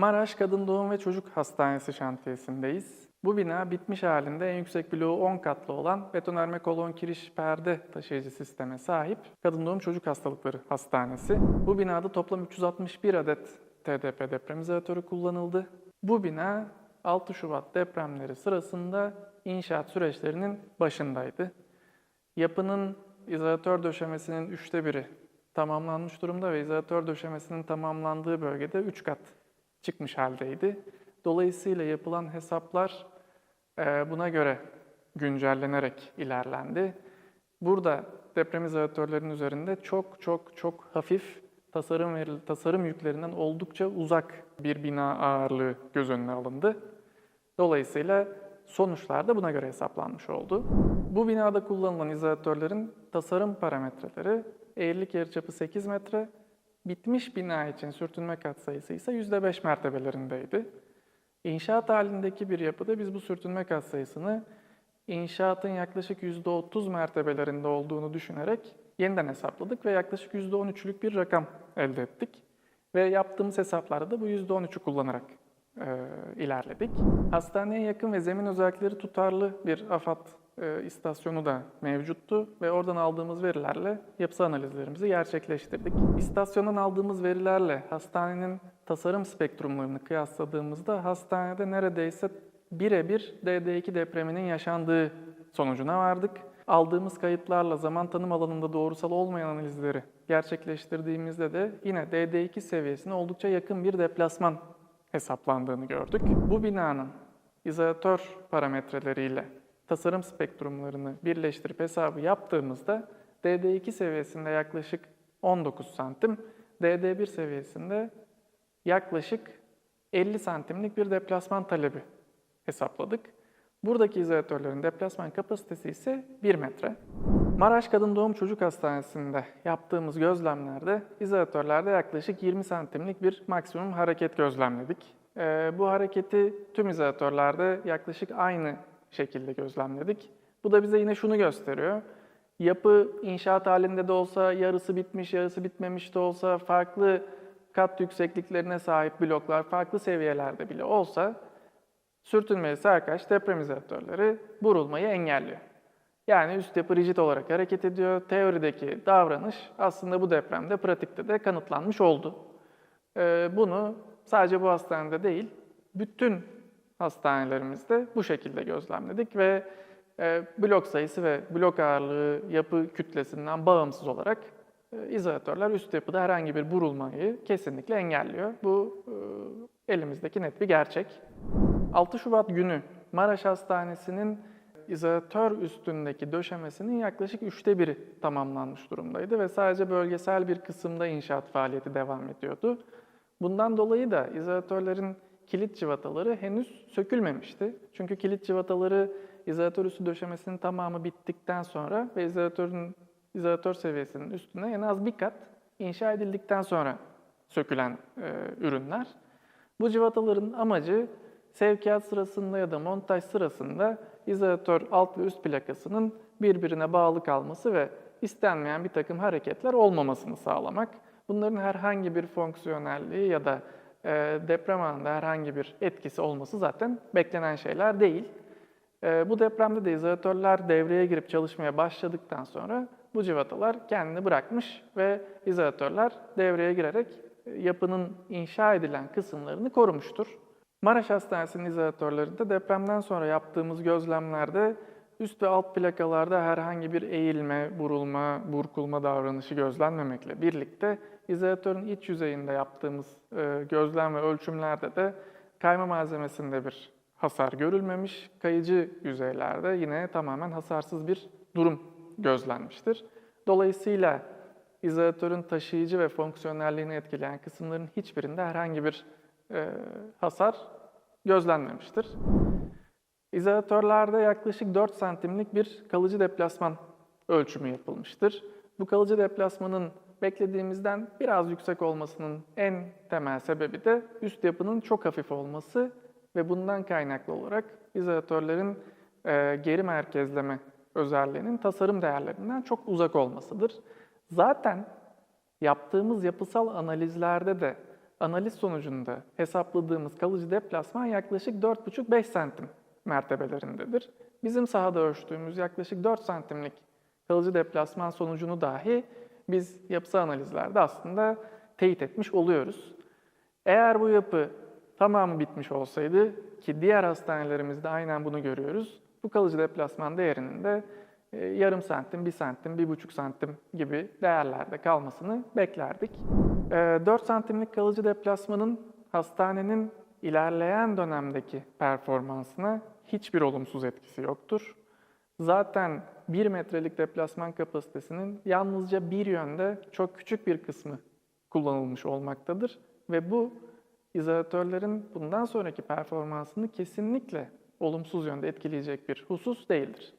Maraş Kadın Doğum ve Çocuk Hastanesi şantiyesindeyiz. Bu bina bitmiş halinde en yüksek bloğu 10 katlı olan betonarme kolon kiriş perde taşıyıcı sisteme sahip Kadın Doğum Çocuk Hastalıkları Hastanesi. Bu binada toplam 361 adet TDP deprem izolatörü kullanıldı. Bu bina 6 Şubat depremleri sırasında inşaat süreçlerinin başındaydı. Yapının izolatör döşemesinin üçte biri tamamlanmış durumda ve izolatör döşemesinin tamamlandığı bölgede 3 kat çıkmış haldeydi. Dolayısıyla yapılan hesaplar e, buna göre güncellenerek ilerlendi. Burada deprem izolatörlerin üzerinde çok çok çok hafif tasarım veril tasarım yüklerinden oldukça uzak bir bina ağırlığı göz önüne alındı. Dolayısıyla sonuçlar da buna göre hesaplanmış oldu. Bu binada kullanılan izolatörlerin tasarım parametreleri eğrilik yarıçapı 8 metre, bitmiş bina için sürtünme katsayısı ise %5 mertebelerindeydi. İnşaat halindeki bir yapıda biz bu sürtünme katsayısını inşaatın yaklaşık %30 mertebelerinde olduğunu düşünerek yeniden hesapladık ve yaklaşık %13'lük bir rakam elde ettik. Ve yaptığımız hesaplarda da bu %13'ü kullanarak e, ilerledik. Hastaneye yakın ve zemin özellikleri tutarlı bir AFAD e, istasyonu da mevcuttu ve oradan aldığımız verilerle yapısal analizlerimizi gerçekleştirdik. İstasyondan aldığımız verilerle hastanenin tasarım spektrumlarını kıyasladığımızda hastanede neredeyse birebir DD2 depreminin yaşandığı sonucuna vardık. Aldığımız kayıtlarla zaman tanım alanında doğrusal olmayan analizleri gerçekleştirdiğimizde de yine DD2 seviyesine oldukça yakın bir deplasman hesaplandığını gördük. Bu binanın izolatör parametreleriyle tasarım spektrumlarını birleştirip hesabı yaptığımızda DD2 seviyesinde yaklaşık 19 santim, DD1 seviyesinde yaklaşık 50 santimlik bir deplasman talebi hesapladık. Buradaki izolatörlerin deplasman kapasitesi ise 1 metre. Maraş Kadın Doğum Çocuk Hastanesi'nde yaptığımız gözlemlerde izolatörlerde yaklaşık 20 santimlik bir maksimum hareket gözlemledik. Ee, bu hareketi tüm izolatörlerde yaklaşık aynı şekilde gözlemledik. Bu da bize yine şunu gösteriyor. Yapı inşaat halinde de olsa, yarısı bitmiş, yarısı bitmemiş de olsa, farklı kat yüksekliklerine sahip bloklar, farklı seviyelerde bile olsa sürtünmeli serkaç deprem izolatörleri burulmayı engelliyor. Yani üst yapı rigid olarak hareket ediyor. Teorideki davranış aslında bu depremde, pratikte de kanıtlanmış oldu. Ee, bunu sadece bu hastanede değil, bütün hastanelerimizde bu şekilde gözlemledik ve e, blok sayısı ve blok ağırlığı yapı kütlesinden bağımsız olarak e, izolatörler üst yapıda herhangi bir burulmayı kesinlikle engelliyor. Bu e, elimizdeki net bir gerçek. 6 Şubat günü Maraş Hastanesi'nin izolatör üstündeki döşemesinin yaklaşık üçte biri tamamlanmış durumdaydı ve sadece bölgesel bir kısımda inşaat faaliyeti devam ediyordu. Bundan dolayı da izolatörlerin kilit civataları henüz sökülmemişti. Çünkü kilit civataları izolatör üstü döşemesinin tamamı bittikten sonra ve izolatörün izolatör seviyesinin üstüne en az bir kat inşa edildikten sonra sökülen e, ürünler. Bu civataların amacı sevkiyat sırasında ya da montaj sırasında izolatör alt ve üst plakasının birbirine bağlı kalması ve istenmeyen bir takım hareketler olmamasını sağlamak. Bunların herhangi bir fonksiyonelliği ya da e, deprem anında herhangi bir etkisi olması zaten beklenen şeyler değil. E, bu depremde de izolatörler devreye girip çalışmaya başladıktan sonra bu civatalar kendini bırakmış ve izolatörler devreye girerek e, yapının inşa edilen kısımlarını korumuştur. Maraş Hastanesi'nin izolatörlerinde depremden sonra yaptığımız gözlemlerde üst ve alt plakalarda herhangi bir eğilme, burulma, burkulma davranışı gözlenmemekle birlikte izolatörün iç yüzeyinde yaptığımız e, gözlem ve ölçümlerde de kayma malzemesinde bir hasar görülmemiş. Kayıcı yüzeylerde yine tamamen hasarsız bir durum gözlenmiştir. Dolayısıyla izolatörün taşıyıcı ve fonksiyonelliğini etkileyen kısımların hiçbirinde herhangi bir e, hasar gözlenmemiştir. İzolatörlerde yaklaşık 4 santimlik bir kalıcı deplasman ölçümü yapılmıştır. Bu kalıcı deplasmanın beklediğimizden biraz yüksek olmasının en temel sebebi de üst yapının çok hafif olması ve bundan kaynaklı olarak izolatörlerin e, geri merkezleme özelliğinin tasarım değerlerinden çok uzak olmasıdır. Zaten yaptığımız yapısal analizlerde de analiz sonucunda hesapladığımız kalıcı deplasman yaklaşık 4,5-5 santim mertebelerindedir. Bizim sahada ölçtüğümüz yaklaşık 4 santimlik kalıcı deplasman sonucunu dahi biz yapısal analizlerde aslında teyit etmiş oluyoruz. Eğer bu yapı tamamı bitmiş olsaydı ki diğer hastanelerimizde aynen bunu görüyoruz. Bu kalıcı deplasman değerinin de e, yarım santim, bir santim, bir buçuk santim gibi değerlerde kalmasını beklerdik. E, 4 santimlik kalıcı deplasmanın hastanenin ilerleyen dönemdeki performansına hiçbir olumsuz etkisi yoktur. Zaten 1 metrelik deplasman kapasitesinin yalnızca bir yönde çok küçük bir kısmı kullanılmış olmaktadır ve bu izolatörlerin bundan sonraki performansını kesinlikle olumsuz yönde etkileyecek bir husus değildir.